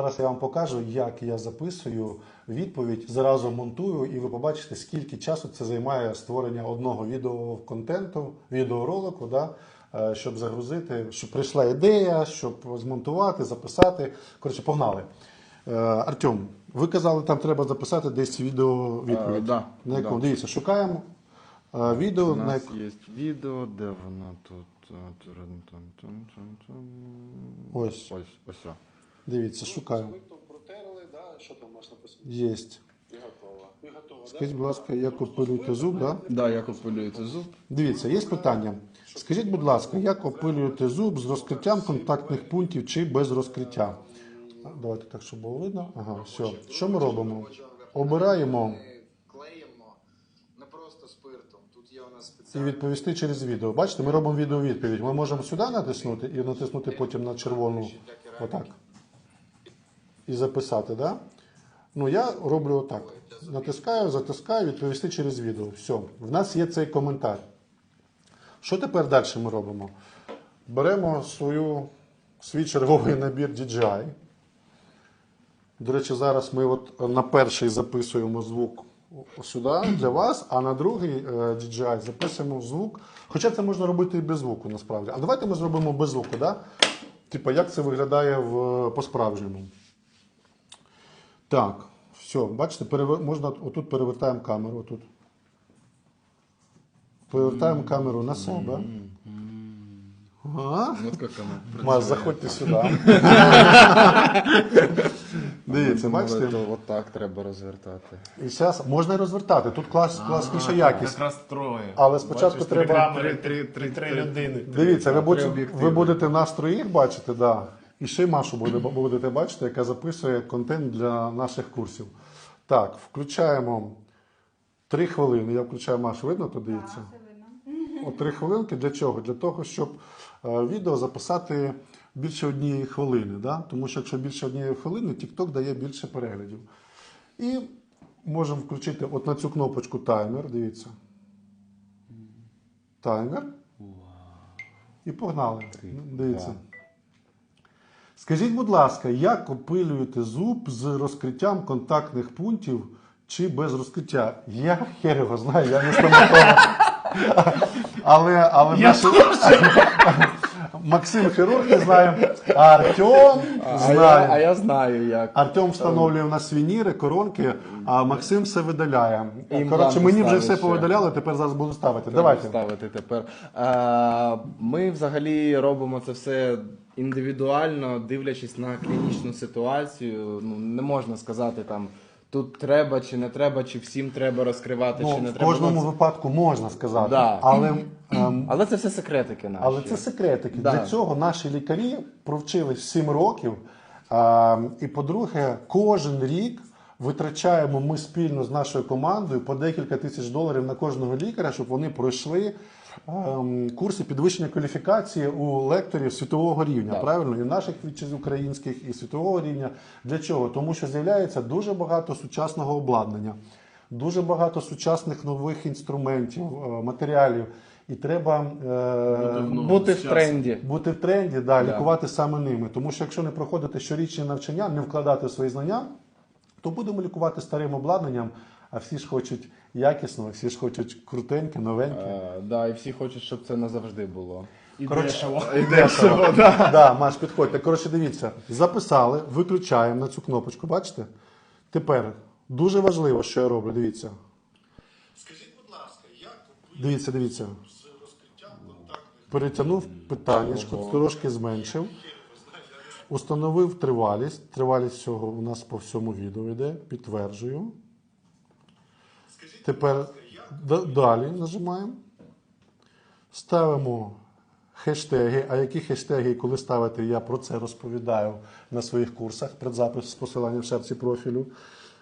Зараз я вам покажу, як я записую відповідь, зразу монтую, і ви побачите, скільки часу це займає створення одного відеоконтенту, відеоролику, да, е, щоб загрузити, щоб прийшла ідея, щоб змонтувати, записати. Коротше, погнали. Е, Артем, ви казали, там треба записати десь відео відповідь. Е, да, на якому? да. Дивіться, шукаємо відео, У нас як- є відео, де воно тут. Ось. Ось, ось. Дивіться, шукаємо. Протерли, да? що там у вас? Єсть. І готово. І готово, Скажіть, будь ласка, як опилюєте зуб, да? Да, як опилюється зуб. Дивіться, є питання. Скажіть, будь ласка, як опилюєте зуб з розкриттям контактних пунктів чи без розкриття? Давайте так, щоб було видно. Ага, все. Що ми робимо? Обираємо клеїмо не просто спиртом. Тут є у нас і спеціальний відповісти через відео. Бачите, ми робимо відеовідповідь. Ми можемо сюди натиснути і натиснути потім на червону отак. І записати, да? Ну, я роблю отак. Натискаю, затискаю, відповісти через відео. Все. В нас є цей коментар. Що тепер далі ми робимо? Беремо свою, свій черговий набір DJI. До речі, зараз ми от на перший записуємо звук сюди для вас, а на другий е, DJI записуємо звук. Хоча це можна робити і без звуку, насправді. А давайте ми зробимо без звуку, да? Типа, як це виглядає в, по-справжньому. Так, все, бачите, перевер... можна отут перевертаємо камеру. Отут. Повертаємо камеру на себе. Ага. Ну, як. Маш, заходьте сюди. Дивіться, бачите? то Отак треба розвертати. І зараз можна і розвертати. Тут клас, класніша якість. Якраз троє. Але спочатку Бачиш, треба- Три- три- три, три- людини. Дивіться, ви, будете, ви будете нас троїх бачити, да. І ще й Машу будете бачити, яка записує контент для наших курсів. Так, включаємо три хвилини. Я включаю Машу, видно, то дивіться? От три хвилинки для чого? Для того, щоб е, відео записати більше однієї хвилини. Да? Тому що якщо більше однієї хвилини, TikTok дає більше переглядів. І можемо включити от на цю кнопочку таймер. Дивіться. Таймер. І погнали. Дивіться. Скажіть, будь ласка, як опилюєте зуб з розкриттям контактних пунктів чи без розкриття? Я хер його знаю, я не стоматолог. Але, але наші... Максим хірург не знає, а Артем я, а я знаю, як. Артем встановлює в нас вініри, коронки, а Максим все видаляє. Коротше, мені вже все повидаляли, тепер зараз буду ставити. Давайте. ставити тепер. Ми взагалі робимо це все індивідуально, дивлячись на клінічну ситуацію. Ну, не можна сказати там. Тут треба чи не треба, чи всім треба розкривати, Ну, чи не в треба. кожному Ну, випадку можна сказати. Да. Але, ем, Але це все секретики наші. але це секретики. Да. Для цього наші лікарі провчились 7 років. Ем, і, по-друге, кожен рік витрачаємо ми спільно з нашою командою по декілька тисяч доларів на кожного лікаря, щоб вони пройшли ем, курси підвищення кваліфікації у лекторів світового рівня. Так. Правильно, і наших вітчиз українських, і світового рівня. Для чого? Тому що з'являється дуже багато сучасного обладнання, дуже багато сучасних нових інструментів, е, матеріалів. І треба е, Бути в тренді. бути в тренді, да, лікувати саме ними. Тому що якщо не проходити щорічні навчання, не вкладати в свої знання, то будемо лікувати старим обладнанням, а всі ж хочуть якісного, всі ж хочуть крутеньке, новеньке. Е, да, і всі хочуть, щоб це назавжди було. І Коротше, дешево. І дешево, да. Да, Маш, підходьте. Коротше, дивіться, записали, виключаємо на цю кнопочку, бачите? Тепер дуже важливо, що я роблю. Дивіться. Скажіть, будь ласка, як Дивіться, дивіться. Перетягнув питання, трошки зменшив. Установив тривалість. Тривалість всього у нас по всьому відео йде. Підтверджую. Тепер далі нажимаємо. Ставимо хештеги. А які хештеги і коли ставити, я про це розповідаю на своїх курсах. Предзапис з посиланням в шапці профілю.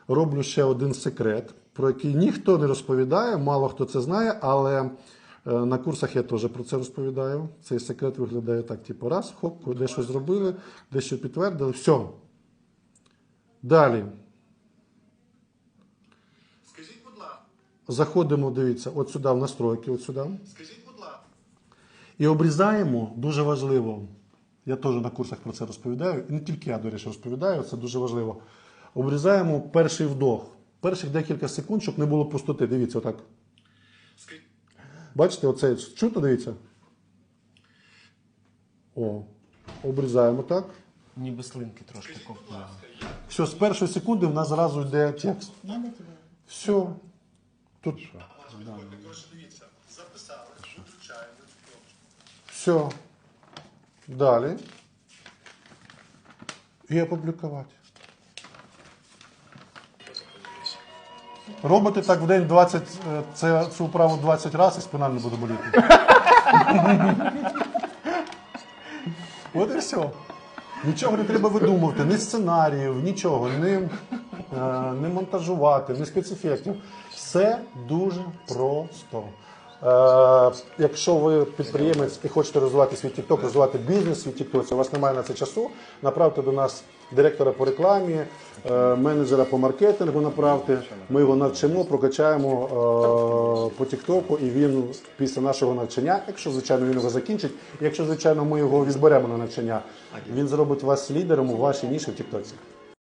Роблю ще один секрет, про який ніхто не розповідає, мало хто це знає, але на курсах я теж про це розповідаю. Цей секрет виглядає так: типу, раз, хоп, дещо зробили, дещо підтвердили, все. Далі. Скажіть, будь ласка, Заходимо, дивіться, от сюди в настройки, от сюди. скажіть, будь ласка, І обрізаємо, дуже важливо. Я теж на курсах про це розповідаю. І не тільки я, до речі, розповідаю, це дуже важливо. Обрізаємо перший вдох. Перших декілька секунд, щоб не було пустоти. Дивіться, отак. Скажіть, Бачите, оце чутно, дивіться? О, обрізаємо так. Ніби слинки трошки ковтнули. Все, з першої секунди в нас зразу йде текст. Все. Тут записали, виключаємо все. Далі. І опублікувати. Робите так в день 20, е, це, цю вправу 20 разів і спина не буде боліти. От і все. Нічого не треба видумувати, ні сценаріїв, нічого, ні, е, не монтажувати, ні спецефектів. Все дуже просто. Е, якщо ви підприємець і хочете розвивати свій TikTok, розвивати бізнес свій TikTok, у вас немає на це часу, направте до нас директора по рекламі, е, менеджера по маркетингу направте. Ми його навчимо, прокачаємо е, по TikTok, і він після нашого навчання, якщо звичайно він його закінчить, якщо звичайно ми його візберемо на навчання, він зробить вас лідером у вашій ніші в TikTok.